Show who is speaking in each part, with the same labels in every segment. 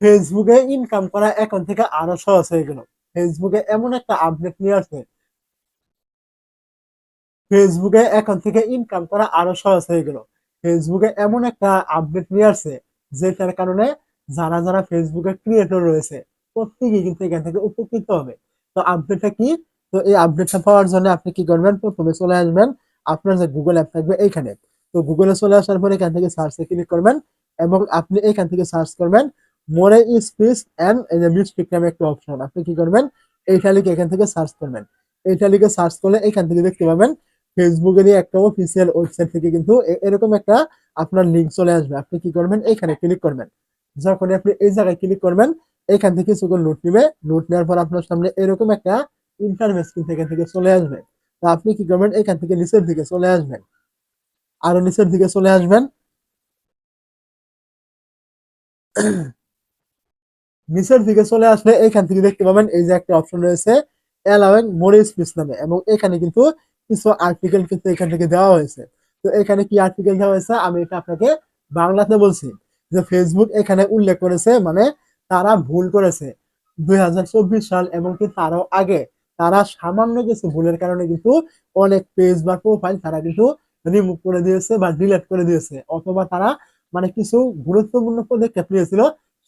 Speaker 1: ফেসবুকে ইনকাম করা এখন থেকে আরও সহজ হয়ে গেল। ফেসবুকে এমন একটা আপডেট নিয়ে আসছে ফেসবুকে এখন থেকে ইনকাম করা আরও সহজ হয়ে গেল। ফেসবুকে এমন একটা আপডেট নিয়ে আসছে, যেটার কারণে যারা যারা ফেসবুকে ক্রিয়েটর রয়েছে, প্রত্যেকেই কিন্তু এখান থেকে উপকৃত হবে। তো আপডেটটা কি? তো এই আপডেটটা পাওয়ার জন্য আপনি কি করবেন? প্রথমে চলে আসবেন আপনার যে গুগল অ্যাপ থাকবে এইখানে। তো গুগলে চলে আসার পরে এখান থেকে সার্চে ক্লিক করবেন এবং আপনি এখান থেকে সার্চ করবেন মোরে স্পিচ অ্যান্ড এই যে মিউজিক নামে একটা অপশন আপনি কি করবেন? এইটা লিখে এখান থেকে সার্চ করবেন। এইটা লিখে সার্চ করলে এখান থেকে দেখতে পাবেন ফেসবুকেরই একটা অফিসিয়াল ওয়েবসাইট থেকে কিন্তু এরকম একটা আপনার লিঙ্ক চলে আসবে। আপনি কি করবেন? এখানে ক্লিক করবেন। যখন আপনি এই জায়গায় ক্লিক করবেন, এখান থেকে কিছুক্ষণ নোট নিবে। নোট নেওয়ার পর আপনার সামনে এরকম একটা ইন্টারভেস কিন্তু এখান থেকে চলে আসবে। তো আপনি কি করবেন? এখান থেকে নিচের দিকে চলে আসবেন। আরও নিচের দিকে চলে আসবেন। নিচের দিকে চলে আসলে এখান থেকে দেখতে পাবেন এই যে একটা অপশন রয়েছে অ্যালাউইং মোর স্পিচ নামে। এবং এখানে কিন্তু কিছু আর্টিকেল কিন্তু এখান থেকে দেওয়া হয়েছে। তো এখানে কি আর্টিকেল দেওয়া হয়েছে? আমি এটা আপনাকে বাংলাতে বলছি যে ফেসবুক এখানে উল্লেখ করেছে মানে তারা ভুল করেছে। দুই হাজার চব্বিশ সাল এবং কি তারও আগে তারা সামান্য কিছু ভুলের কারণে কিন্তু অনেক পেজ বা প্রোফাইল তারা কিন্তু রিমুভ করে দিয়েছে বা ডিলেট করে দিয়েছে। অথবা তারা মানে কিছু গুরুত্বপূর্ণ পদক্ষেপ নিয়েছিল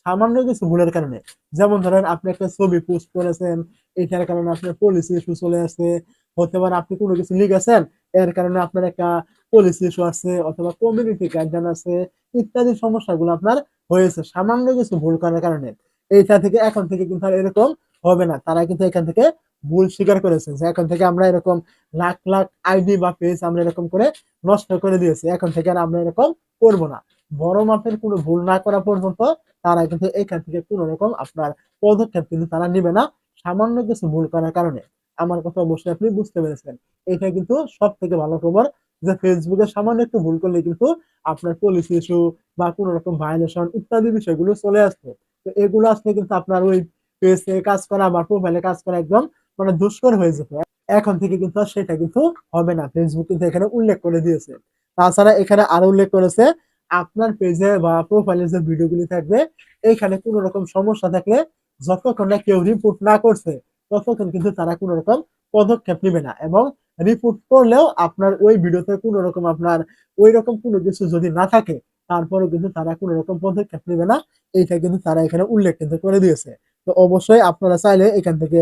Speaker 1: সামান্য কিছু ভুলের কারণে। যেমন ধরেন আপনি একটা ছবি পোস্ট করেছেন, এটার কারণে আপনার পলিসি ইস্যু চলে আসছে, হতে পারে আপনি কোনো কিছু লিখেছেন, এর কারণে আপনার একটা পলিসি ইস্যু আছে, অথবা কমিউনিটি গাইডলাইন আছে, ইত্যাদি সমস্যাগুলো আপনার হয়েছে, সামান্য কিছু ভুল করার কারণে। এইটা থেকে এখন থেকে কিন্তু আর এরকম হবে না। তারা কিন্তু এখান থেকে ভুল স্বীকার করেছে যে এখন থেকে আমরা এরকম লাখ লাখ আইডি বা পেজ আমরা এরকম করে নষ্ট করে দিয়েছি, এখন থেকে আর আমরা এরকম করব না। বড় মাপের কোনো ভুল না করা পর্যন্ত তারা কিন্তু এখান থেকে কোনো রকম আপনার পদক্ষেপ কিন্তু তারা নিবে না। সামান্য কিছু ভুল করার কারণে। আমার কথা অবশ্যই আপনি বুঝতে পেরেছেন। এটা কিন্তু সব থেকে ভালো খবর যে ফেসবুকে সামান্য একটু ভুল করলে কিন্তু আপনার পলিসি ইস্যু বা কোনো রকম ভায়োলেশন ইত্যাদি বিষয়গুলো চলে আসবে তো এগুলো আসলে কিন্তু আপনার ওই পেজে কাজ করা বা প্রোফাইলে কাজ করা একদম মানে দুষ্কর হয়ে যেত। এখন থেকে কিন্তু সেটা কিন্তু হবে না। ফেসবুক কিন্তু এখানে উল্লেখ করে দিয়েছে। তাছাড়া এখানে আরও উল্লেখ করেছে আপনার পেজে বা প্রোফাইলে যে ভিডিওগুলি থাকবে, এইখানে কোনো রকম সমস্যা থাকলে যতক্ষণ না কেউ রিপোর্ট না করছে, ততক্ষণ কিন্তু তারা কোনো রকম পদক্ষেপ নেবে না। এবং রিপোর্ট করলেও আপনার ওই ভিডিওতে কোনো রকম আপনার ওই রকম কোনো কিছু যদি না থাকে, তারপরেও কিন্তু তারা কোনো রকম পদক্ষেপ নেবে না। এইটা কিন্তু তারা এখানে উল্লেখ কিন্তু করে দিয়েছে। তো অবশ্যই আপনারা চাইলে এখান থেকে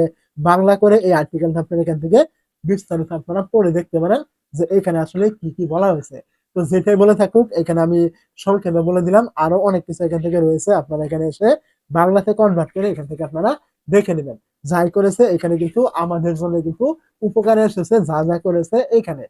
Speaker 1: বাংলা করে এই আর্টিকেলটা আপনারা এখান থেকে বিস্তারিত আপনারা পড়ে দেখতে পারেন যে এখানে আসলে কি কি বলা হয়েছে। তো যেটাই বলে থাকুক, এখানে আমি সংক্ষেপে বলে দিলাম, আরও অনেক কিছু এখান থেকে রয়েছে, আপনারা এখানে এসে বাংলাতে কনভার্ট করে এখান থেকে আপনারা দেখে নেবেন। যাই করেছে, এখানে কিন্তু আমাদের জন্য কিন্তু উপকারে এসেছে, যা যা করেছে এখানে।